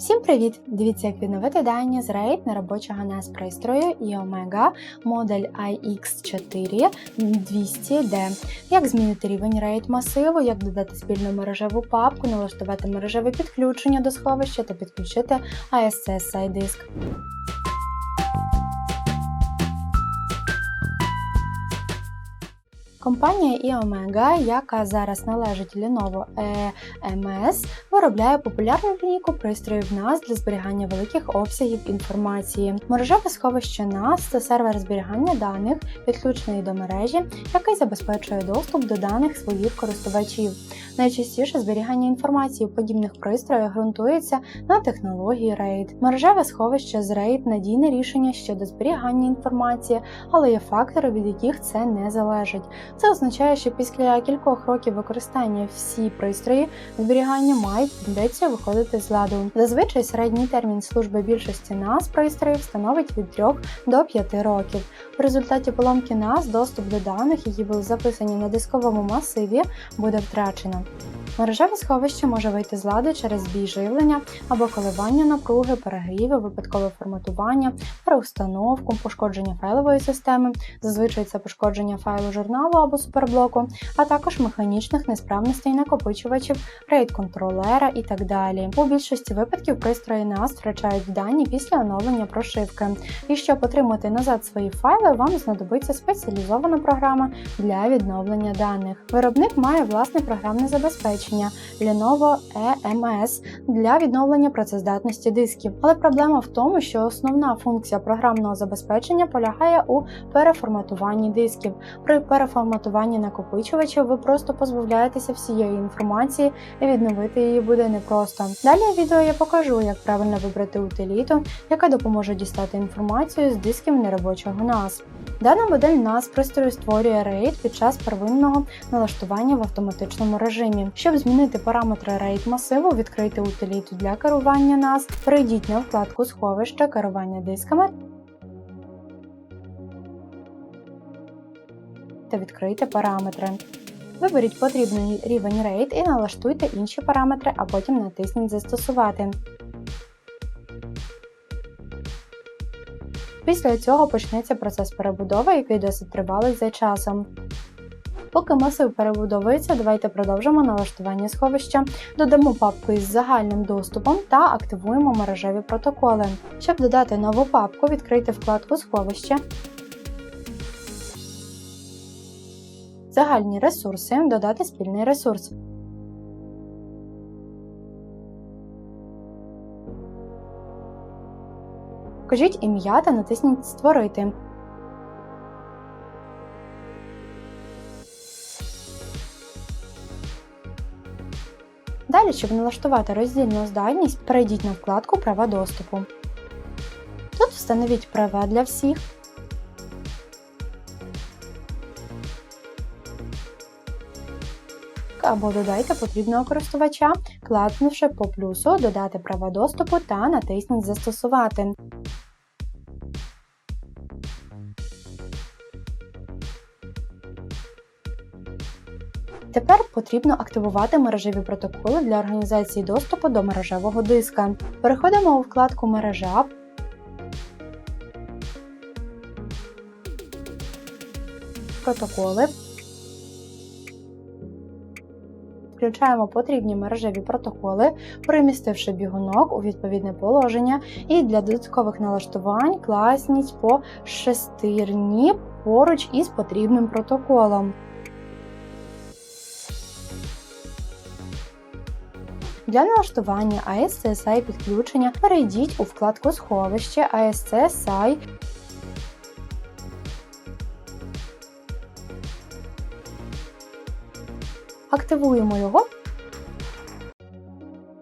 Всім привіт! Дивіться, як відновити дані з RAID на робочого нас пристрою Омега модель iX4 200D. Як змінити рівень RAID масиву, як додати спільну мережеву папку, налаштувати мережеве підключення до сховища та підключити ASC Компанія iOmega, яка зараз належить Lenovo EMS, виробляє популярну лінійку пристроїв NAS для зберігання великих обсягів інформації. Мережеве сховище NAS – це сервер зберігання даних, підключений до мережі, який забезпечує доступ до даних своїх користувачів. Найчастіше зберігання інформації у подібних пристроях ґрунтується на технології RAID. Мережеве сховище з RAID – надійне рішення щодо зберігання інформації, але є фактори, від яких це не залежить. Це означає, що після кількох років використання всі пристрої зберігання мають тенденцію виходити з ладу. Зазвичай середній термін служби більшості NAS пристроїв становить від 3 до 5 років. В результаті поломки NAS доступ до даних, які були записані на дисковому масиві, буде втрачено. Мережеве сховище може вийти з ладу через збій живлення або коливання напруги, перегріви, випадкове форматування, переустановку, пошкодження файлової системи, зазвичай це пошкодження файлу журналу або суперблоку, а також механічних несправностей накопичувачів, рейд-контролера і так далі. У більшості випадків пристрої NAS втрачають дані після оновлення прошивки. І щоб отримати назад свої файли, вам знадобиться спеціалізована програма для відновлення даних. Виробник має власне програмне забезпечення Lenovo EMS для відновлення працездатності дисків. Але проблема в тому, що основна функція програмного забезпечення полягає у переформатуванні дисків. При переформатуванні накопичувачів ви просто позбавляєтеся всієї інформації і відновити її буде непросто. Далі в відео я покажу, як правильно вибрати утиліту, яка допоможе дістати інформацію з дисків неробочого NAS. Дана модель NAS пристрою створює RAID під час первинного налаштування в автоматичному режимі. Щоб змінити параметри RAID масиву, відкрийте утиліту для керування NAS, перейдіть на вкладку сховища керування дисками та відкрийте параметри. Виберіть потрібний рівень RAID і налаштуйте інші параметри, а потім натисніть Застосувати. Після цього почнеться процес перебудови, який досить тривалий за часом. Поки масив перебудовується, давайте продовжимо налаштування сховища, додамо папку із загальним доступом та активуємо мережеві протоколи. Щоб додати нову папку, відкрийте вкладку Сховище, Загальні ресурси, додати спільний ресурс. Вкажіть ім'я та натисніть Створити. Далі, щоб налаштувати роздільну здатність, перейдіть на вкладку Права доступу. Тут встановіть права для всіх. Або додайте потрібного користувача, клацнувши по плюсу Додати права доступу та натисніть Застосувати. Тепер потрібно активувати мережеві протоколи для організації доступу до мережевого диска. Переходимо у вкладку Мережа. Протоколи. Включаємо потрібні мережеві протоколи, перемістивши бігунок у відповідне положення, і для додаткових налаштувань класніть по шестерні поруч із потрібним протоколом. Для налаштування ASCSI підключення перейдіть у вкладку Сховище ASCSI Активуємо його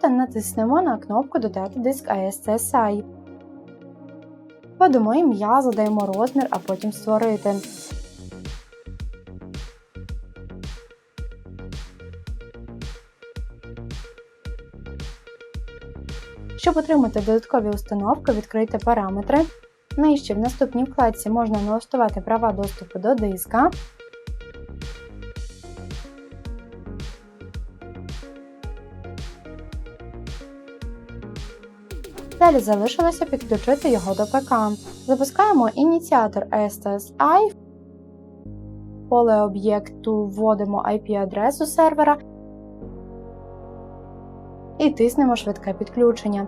та натиснемо на кнопку Додати диск ASCSI. Введемо ім'я, задаємо розмір, а потім створити. Щоб отримати додаткові установки, відкрийте параметри. Нижче в наступній вкладці можна налаштувати права доступу до диска. Далі залишилося підключити його до ПК. Запускаємо ініціатор SSI, поле об'єкту вводимо IP-адресу сервера і тиснемо швидке підключення.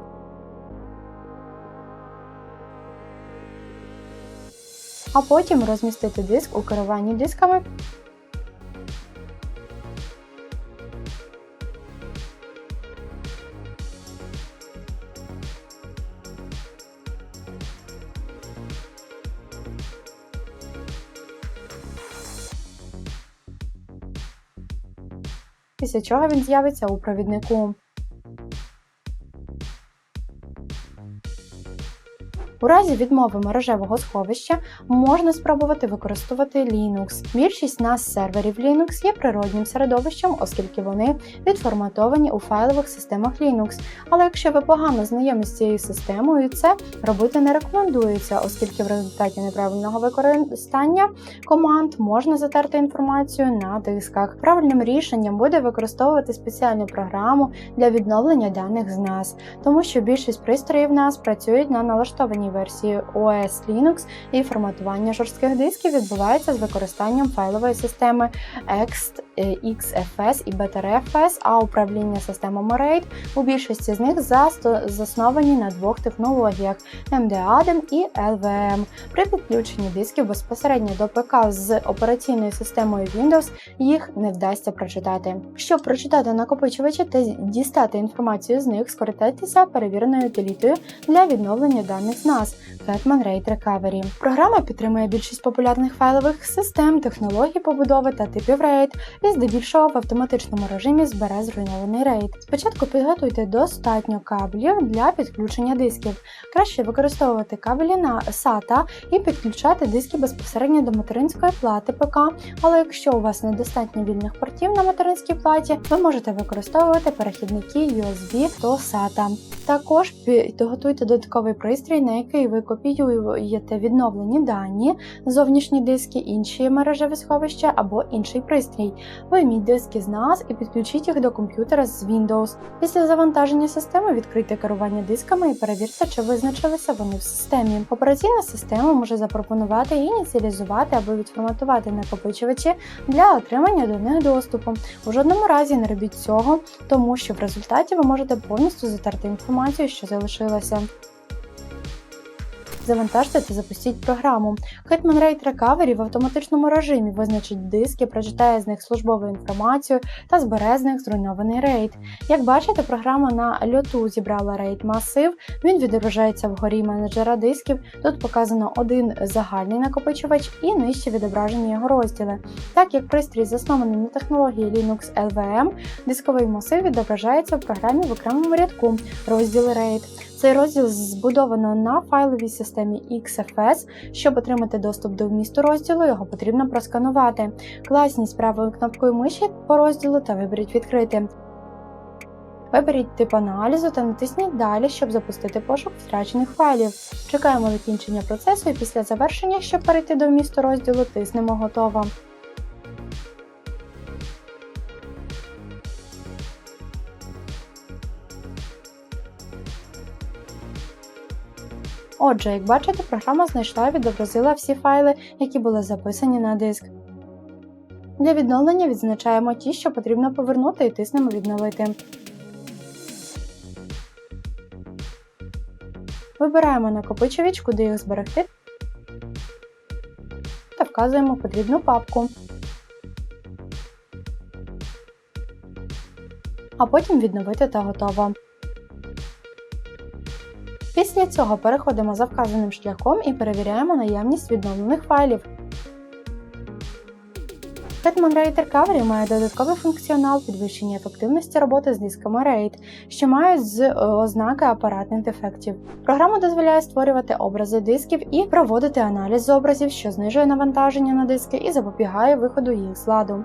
А потім розмістити диск у керуванні дисками. Після чого він з'явиться у провіднику. У разі відмови мережевого сховища можна спробувати використовувати Linux. Більшість нас серверів Linux є природнім середовищем, оскільки вони відформатовані у файлових системах Linux. Але якщо ви погано знайомі з цією системою, це робити не рекомендується, оскільки в результаті неправильного використання команд можна затерти інформацію на дисках. Правильним рішенням буде використовувати спеціальну програму для відновлення даних з NAS, тому що більшість пристроїв NAS працюють на налаштованій версії OS Linux і форматування жорстких дисків відбувається з використанням файлової системи Ext, XFS і BTRFS, а управління системами RAID у більшості з них засновані на двох технологіях MD1 і LVM. При підключенні дисків безпосередньо до ПК з операційною системою Windows їх не вдасться прочитати. Щоб прочитати накопичувачі та дістати інформацію з них, скористайтеся перевіреною утилітою для відновлення даних з NAS Hetman RAID Recovery. Програма підтримує більшість популярних файлових систем, технологій побудови та типів RAID і здебільшого в автоматичному режимі збере зруйнований RAID. Спочатку підготуйте достатньо кабелів для підключення дисків. Краще використовувати кабелі на SATA і підключати диски безпосередньо до материнської плати ПК, але якщо у вас недостатньо вільних портів на материнській платі, ви можете використовувати перехідники USB до SATA. Також підготуйте додатковий пристрій, на який ви копіюєте відновлені дані, зовнішні диски, інші мережеві сховища або інший пристрій. Вийміть диски з NAS і підключіть їх до комп'ютера з Windows. Після завантаження системи відкрийте керування дисками і перевірте, чи визначилися вони в системі. Операційна система може запропонувати ініціалізувати або відформатувати накопичувачі для отримання до них доступу. У жодному разі не робіть цього, тому що в результаті ви можете повністю затерти інформацію, що залишилася. Завантажте та запустіть програму. Hetman RAID Recovery в автоматичному режимі визначить диски, прочитає з них службову інформацію та збере з них зруйнований RAID. Як бачите, програма на льоту зібрала RAID масив, він відображається вгорі менеджера дисків. Тут показано один загальний накопичувач і нижче відображені його розділи. Так як пристрій заснований на технології Linux LVM, дисковий масив відображається в програмі в окремому рядку розділи RAID. Цей розділ збудовано на файловій системі XFS. Щоб отримати доступ до вмісту розділу, його потрібно просканувати. Класніть правою кнопкою миші по розділу та виберіть відкрити. Виберіть тип аналізу та натисніть Далі, щоб запустити пошук втрачених файлів. Чекаємо закінчення процесу і після завершення, щоб перейти до вмісту розділу, тиснемо Готово. Отже, як бачите, програма знайшла і відобразила всі файли, які були записані на диск. Для відновлення відзначаємо ті, що потрібно повернути і тиснемо Відновити. Вибираємо накопичувач, куди їх зберегти та вказуємо потрібну папку. А потім відновити та готово. Після цього переходимо за вказаним шляхом і перевіряємо наявність відновлених файлів. Hetman RAID Recovery має додатковий функціонал підвищення ефективності роботи з дисками RAID, що мають з ознаки апаратних дефектів. Програма дозволяє створювати образи дисків і проводити аналіз образів, що знижує навантаження на диски і запобігає виходу їх з ладу.